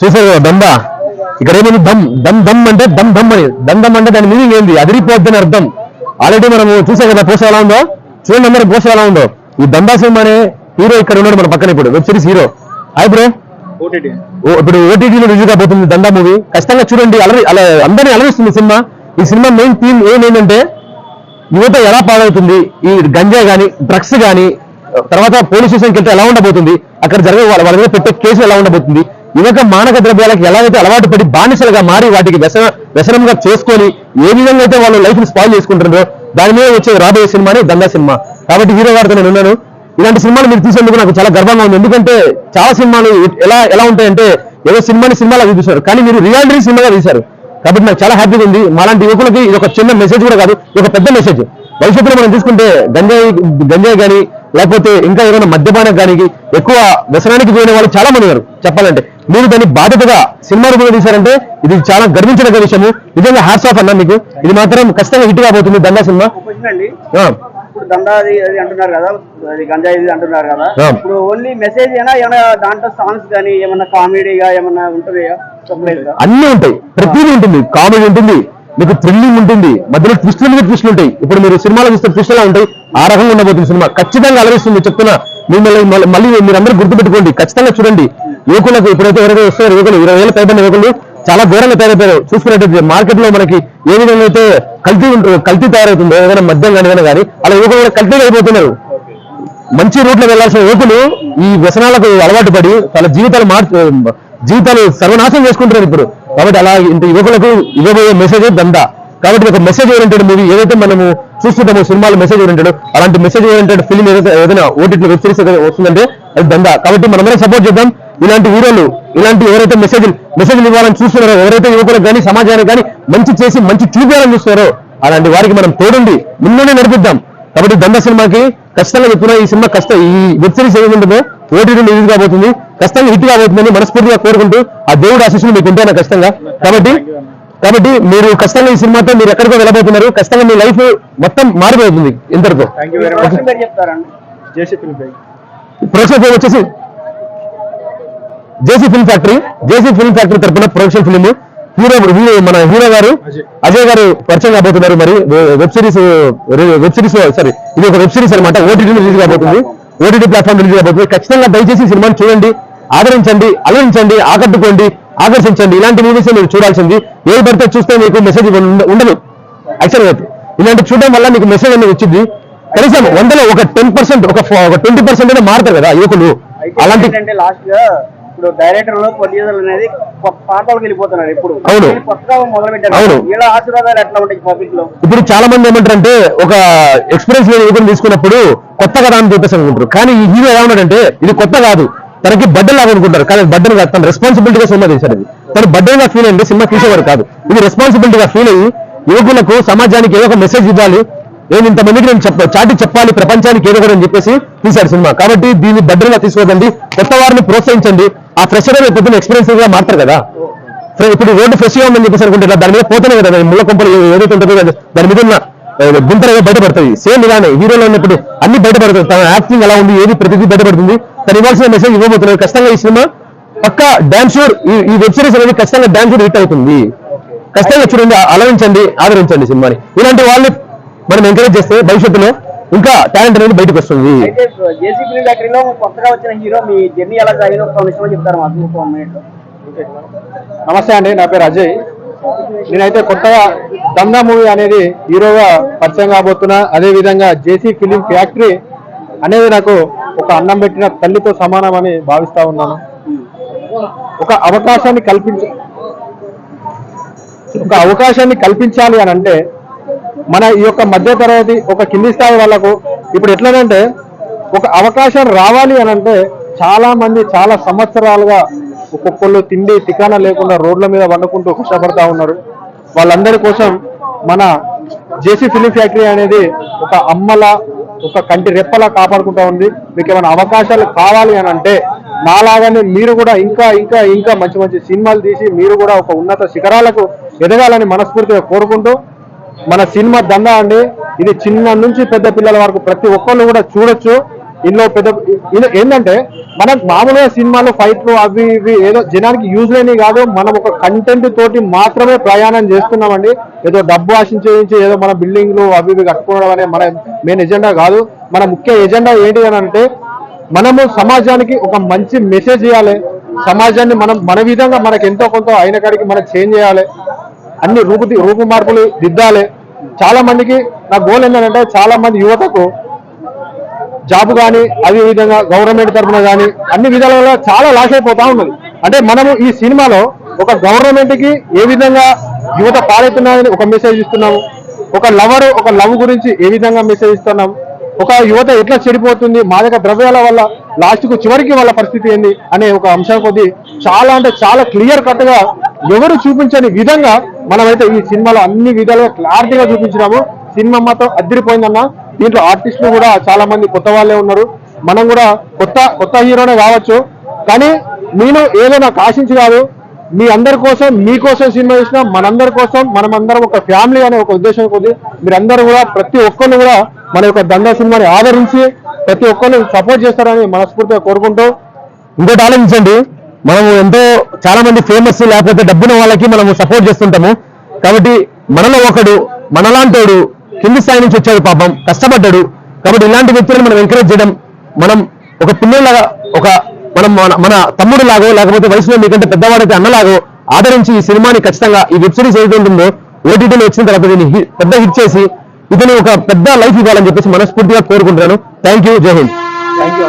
చూసారు కదా దందా? ఇక్కడ ఏమైంది? దమ్ దమ్ దమ్ అంటే దమ్ దమ్ అని. దమ్ దమ్ అంటే దాని మీనింగ్ ఏంది? అదిరిపోద్ది అని అర్థం. ఆల్రెడీ మనం చూసాం కదా పోస్ట్ ఎలా ఉందో? చూడండి అందరూ పోస్ట్ ఎలా ఉందో. ఈ దందా సినిమా అనే హీరో ఇక్కడ ఉన్నాడు మన పక్కన ఇప్పుడు web series hero. Hi bro. OTT ఓ- ఇప్పుడు ఓటీటీలో రిలీజ్ కాబోతుంది దందా మూవీ. ఖచ్చితంగా చూడండి అలరి అలా అందరినీ అలరిస్తుంది సినిమా. ఈ సినిమా మెయిన్ థీమ్ ఏమేంటంటే యువత ఎలా పాడవుతుంది? ఈ గంజా గాని డ్రగ్స్ గాని తర్వాత పోలీస్ స్టేషన్కి వెళ్తే ఎలా ఉండబోతుంది? అక్కడ జరిగే వాళ్ళ వాళ్ళ మీద పెట్టే కేసు ఎలా ఉండబోతుంది? యువక మానక ద్రవ్యాలకు ఎలాగైతే అలవాటు పడి బానిసలుగా మారి వాటికి వ్యసన వ్యసనంగా చేసుకొని ఏ విధంగా అయితే వాళ్ళు లైఫ్ని స్పాయిల్ చేసుకుంటారో దాని మీద వచ్చే రాబోయే సినిమాని దందా సినిమా. కాబట్టి హీరో గారితో నేను ఉన్నాను. ఇలాంటి సినిమాలు మీరు తీసేందుకు నాకు చాలా గర్వంగా ఉంది. ఎందుకంటే చాలా సినిమాలు ఎలా ఎలా ఉంటాయంటే ఏదో సినిమాని సినిమాలా చూపిస్తారు కానీ మీరు రియాలిటీ సినిమాగా తీశారు. కాబట్టి నాకు చాలా హ్యాపీగా ఉంది. మాలాంటి యువకులకి ఇది ఒక చిన్న మెసేజ్ కూడా కాదు ఇది ఒక పెద్ద మెసేజ్ భవిష్యత్తులో మనం చూసుకుంటే గంజాయి గంజాయి కానీ లేకపోతే ఇంకా ఏమైనా మద్యపానం కానీ ఎక్కువ వ్యసనానికి పోయిన వాళ్ళు చాలా మంది ఉన్నారు. చెప్పాలంటే మీరు దాన్ని బాధ్యతగా సినిమా రూపంలో తీశారంటే ఇది చాలా గర్వించదగ్గ విషయము. నిజంగా హ్యాట్స్ ఆఫ్ అన్న మీకు. ఇది మాత్రం ఖచ్చితంగా హిట్ కాబోతుంది దందా సినిమా. ఇప్పుడు దందా అది అది అంటున్నారు కదా అది గంజాయి ఇది అంటున్నారు కదా. ఇప్పుడు ఓన్లీ మెసేజ్ అయినా ఏమైనా దాంట్లో సాంగ్స్ కానీ కామెడీగా ఉంటుందా చెప్పలేదు అన్నీ ఉంటాయి. ప్రతిదీ ఉంటుంది. కామెడీ ఉంటుంది. మీకు థ్రిల్లింగ్ ఉంటుంది. మధ్యలో ట్విస్టుల మీద ట్విస్టులు ఉంటాయి. ఇప్పుడు మీరు సినిమాలో చూస్తే ట్విస్టులు ఉంటాయి. ఆ రకంగా ఉండబోతుంది సినిమా. ఖచ్చితంగా అలరిస్తుంది చెప్తున్నా. మిమ్మల్ని మళ్ళీ- మళ్ళీ మీరందరూ గుర్తుపెట్టుకోండి. ఖచ్చితంగా చూడండి. యువకులకు ఇప్పుడైతే ఎవరైతే వస్తారో యువకులు ఇరవై ఏళ్ళ పైబడిన యువకులు చాలా ఘోరంగా తయారైపోయారు. చూసుకున్నట్టయితే మార్కెట్లో మనకి ఏ విధంగా అయితే కల్తీ ఉంటుందో కల్తీ తయారవుతుందో ఏదైనా మద్యం కానీ ఏదైనా కానీ అలా యువకులు కూడా కల్తీ అయిపోతున్నారు. మంచి రూట్లో వెళ్ళాల్సిన యువకులు ఈ వ్యసనాలకు అలవాటు పడి వాళ్ళ జీవితాలు మార్చు జీవితాలు సర్వనాశనం చేసుకుంటున్నారు ఇప్పుడు. కాబట్టి అలా ఇంత యువకులకు ఇవ్వబోయే మెసేజ్ దందా. కాబట్టి ఒక మెసేజ్ ఓరియంటెడ్ మూవీ ఏదైతే మనము చూస్తుంటామో సినిమాలు మెసేజ్ ఓరియంటెడ్ అలాంటి మెసేజ్ ఓరియంటెడ్ ఫిల్మ్ ఏదైతే ఏదైనా ఓటీటీ వెబ్ సిరీస్ వస్తుందంటే అది దందా కాబట్టి మనమందరం సపోర్ట్ చేద్దాం. ఇలాంటి హీరోలు ఇలాంటి ఎవరైతే మెసేజ్ మెసేజ్లు ఇవ్వాలని చూస్తున్నారో ఎవరైతే యువకులకు కానీ సమాజానికి కానీ మంచి చేసి మంచి చూపించాలని చూస్తున్నారో అలాంటి వారికి మనం తోడుండి ముందునే నడిపిద్దాం. కాబట్టి దండ సినిమాకి ఖచ్చితంగా చెప్తున్నా ఈ సినిమా కష్ట ఈ వెబ్ సిరీస్ ఏది ఓటీటీ రిలీజ్ కాబోతుంది. ఖచ్చితంగా హిట్ కాబోతుందని మనస్ఫూర్తిగా కోరుకుంటూ ఆ దేవుడు ఆశీస్సులు మీకు ఉంటాను ఖచ్చితంగా. కాబట్టి కాబట్టి మీరు ఖచ్చితంగా ఈ సినిమాతో మీరు ఎక్కడికో వెళ్ళబోతున్నారు. ఖచ్చితంగా మీ లైఫ్ మొత్తం మారిపోతుంది ఇంతటితో ఫిల్మ్ ప్రొడక్షన్ పేరు వచ్చేసి JC film factory. JC film factory తరపున ప్రొడక్షన్ ఫిల్మ్. హీరో హీరో మన హీరో గారు అజయ్. గారు పరిచయం కాబోతున్నారు మరి. Web series web series sorry ఇది ఒక వెబ్ సిరీస్ అనమాట ఓటీటీ రిలీజ్ కాబోతుంది. ఓటీటీ ప్లాట్ఫామ్ రిలీజ్ కాబోతుంది. ఖచ్చితంగా దయచేసి సినిమాని చూడండి ఆదరించండి అలరించండి ఆకట్టుకోండి. ఆకర్షించండి. ఇలాంటి మూవీస్ మీరు చూడాల్సింది. ఏది పడితే చూస్తే మీకు మెసేజ్ ఉండదు. యాక్చువల్గా ఇలాంటి చూడడం వల్ల మీకు మెసేజ్ అనేది వచ్చింది. కనీసం వందలో ఒక టెన్ పర్సెంట్ ఒక ట్వంటీ పర్సెంట్ అయినా మారుతారు కదా యువకులు. అలాంటి లాస్ట్గా ఇప్పుడు డైరెక్టర్లో ప్రొడ్యూసర్ అనేది వెళ్ళిపోతున్నారు ఇప్పుడు. అవును. అవును. ఆశీర్వాదాలు ఎట్లా ఉంటాయి పబ్లిక్లో? ఇప్పుడు చాలా మంది ఏమంటారంటే ఒక ఎక్స్పీరియన్స్ లేని యువకుని తీసుకున్నప్పుడు కొత్త కదా అని చెప్పేసి అనుకుంటారు. కానీ ఈ హీరో ఎలా ఉన్నాడంటే ఇది కొత్త కాదు. తనకి బడ్డలు లాగా అనుకుంటారు. కానీ బడ్డలు కాదు తన రెస్పాన్సిబిలిటీగా సినిమా ఇది తను బడ్డలుగా ఫీల్ అయింది సినిమా తీసేవారు కాదు. ఇది రెస్పాన్సిబిలిటీగా ఫీల్ అయ్యి యువకులకు సమాజానికి ఏదో ఒక మెసేజ్ ఇవ్వాలి. నేను ఇంతమందికి నేను చెప్ప చాటి చెప్పాలి ప్రపంచానికి ఏదో అని చెప్పేసి తీశాడు సినిమా. కాబట్టి దీన్ని బడ్డలుగా తీసుకోదండి. కొత్త వారిని ప్రోత్సహించండి. ఆ ఫ్రెషర్ అనే పొద్దున్న ఎక్స్పీరియన్స్గా మారుతారు కదా. ఇప్పుడు రోడ్డు ఫ్రెష్గా ఉందని చెప్పేసి అనుకుంటే దాని మీద పోతేనే కదా ముళ్ళ కొంపలు ఏదైతే ఉంటుందో దాని మీద ఉన్న ఏవో బయటపడతాయి. సేమ్ ఇలానే హీరోలో ఉన్నప్పుడు అన్ని బయటపడతాయి. తన యాక్టింగ్ ఎలా ఉంది ఏది ప్రతిదీ బయటపడుతుంది. తను ఇవ్వాల్సిన మెసేజ్ ఇవ్వబోతున్నారు ఖచ్చితంగా ఈ సినిమా పక్క డాన్స్ షూర్ ఈ వెబ్ సిరీస్ అనేది ఖచ్చితంగా డాన్స్ షూర్ హిట్ అవుతుంది. ఖచ్చితంగా చూడండి అలరించండి ఆదరించండి సినిమాని. ఇలాంటి వాళ్ళని మనం ఎంకరేజ్ చేస్తే భవిష్యత్తులో ఇంకా టాలెంట్ అనేది బయటకు వస్తుంది. నమస్తే అండి నా పేరు అజయ్. నేనైతే కొత్తగా దందా మూవీ అనేది హీరోగా పరిచయం కాబోతున్నా. అదే విధంగా జేసీ ఫిలిం ఫ్యాక్టరీ అనేది నాకు ఒక అన్నం పెట్టిన తల్లితో సమానమని భావిస్తా ఉన్నాను. ఒక అవకాశాన్ని కల్పించ ఒక అవకాశాన్ని కల్పించాలి అని అంటే మన ఈ యొక్క మధ్య తరగతి ఒక కింది స్థాయి వాళ్ళకు ఇప్పుడు ఎట్లనంటే ఒక అవకాశం రావాలి అని అంటే చాలా మంది చాలా సంవత్సరాలుగా ఒక్కొక్కళ్ళు తిండి తికానా లేకుండా రోడ్ల మీద వండుకుంటూ కష్టపడతా ఉన్నారు. వాళ్ళందరి కోసం మన జేసీ ఫిలిం ఫ్యాక్టరీ అనేది ఒక అమ్మల ఒక కంటి రెప్పలా కాపాడుకుంటా ఉంది. మీకు ఏమైనా అవకాశాలు కావాలి అని అంటే నాలాగానే మీరు కూడా ఇంకా ఇంకా ఇంకా మంచి మంచి సినిమాలు తీసి మీరు కూడా ఒక ఉన్నత శిఖరాలకు ఎదగాలని మనస్ఫూర్తిగా కోరుకుంటూ మన సినిమా దందా అండి. ఇది చిన్న నుంచి పెద్ద పిల్లల వరకు ప్రతి ఒక్కళ్ళు కూడా చూడొచ్చు. ఇందులో పెద్ద ఏంటంటే మనం మామూలుగా సినిమాలు ఫైట్లు అవి ఇవి ఏదో జనానికి యూజ్ లేని కాదు మనం ఒక కంటెంట్ తోటి మాత్రమే ప్రయాణం చేస్తున్నామండి. ఏదో డబ్బు ఆశించి ఏదో మన బిల్డింగ్లు అవి ఇవి కట్టుకోవడం అనే మన మెయిన్ ఎజెండా కాదు. మన ముఖ్య ఎజెండా ఏంటి అని అంటే మనము సమాజానికి ఒక మంచి మెసేజ్ ఇవ్వాలి సమాజాన్ని మనం మన విధంగా మనకు ఎంతో కొంత అయిన కాడికి మనం చేంజ్ చేయాలి. అన్ని రూపు రూపు మార్పులు దిద్దాలి. చాలా మందికి నా గోల్ ఏంటంటే చాలా మంది యువతకు జాబ్ కానీ అదే విధంగా గవర్నమెంట్ తరఫున కానీ అన్ని విధాలలో చాలా లాస్ అయిపోతా ఉన్నది. అంటే మనము ఈ సినిమాలో ఒక గవర్నమెంట్కి ఏ విధంగా యువత పాలవుతున్నారని ఒక మెసేజ్ ఇస్తున్నాము. ఒక లవర్ ఒక లవ్ గురించి ఏ విధంగా మెసేజ్ ఇస్తున్నాం ఒక యువత ఎట్లా చెడిపోతుంది మాదక ద్రవ్యాల వల్ల లాస్ట్కు చివరికి వాళ్ళ పరిస్థితి ఏంది అనే ఒక అంశం కొద్ది చాలా అంటే చాలా క్లియర్ కట్గా ఎవరు చూపించని విధంగా మనమైతే ఈ సినిమాలో అన్ని విధాలుగా క్లారిటీగా చూపించినాము. సినిమా మాత్రం అదిరిపోయిందన్న దీంట్లో ఆర్టిస్టులు కూడా చాలా మంది కొత్త వాళ్ళే ఉన్నారు. మనం కూడా కొత్త కొత్త హీరోనే కావచ్చు. కానీ నేను ఏదో నాకు ఆశించి కాదు మీ అందరి కోసం మీకోసం సినిమా చేసిన మనందరి కోసం మనమందరం ఒక ఫ్యామిలీ అనే ఒక ఉద్దేశం కొద్ది. మీరందరూ కూడా ప్రతి ఒక్కరిని కూడా మన యొక్క దందా సినిమాని ఆదరించి ప్రతి ఒక్కరిని సపోర్ట్ చేస్తారని మనస్ఫూర్తిగా కోరుకుంటూ. ఇంకోటి ఆలోచించండి మనము ఎంతో చాలా మంది ఫేమస్ లేకపోతే డబ్బున వాళ్ళకి మనము సపోర్ట్ చేస్తుంటాము. కాబట్టి మనలో ఒకడు మనలాంటోడు కింది స్థాయి నుంచి వచ్చాడు పాపం కష్టపడ్డాడు. కాబట్టి ఇలాంటి వ్యక్తులను మనం ఎంకరేజ్ చేయడం మనం ఒక పిల్లలాగా ఒక మనం మన మన తమ్ముడు లాగో లేకపోతే వయసులో మీకంటే పెద్దవాడైతే అన్నలాగో ఆదరించి ఈ సినిమాని ఖచ్చితంగా ఈ వెబ్ సిరీస్ ఏదైతే ఉంటుందో ఓటీటీలో వచ్చిన తర్వాత దీన్ని పెద్ద హిట్ చేసి ఇతని ఒక పెద్ద లైఫ్ ఇవ్వాలని చెప్పేసి మనస్ఫూర్తిగా కోరుకుంటున్నాను. థ్యాంక్ యూ జై హింద్ థ్యాంక్ యూ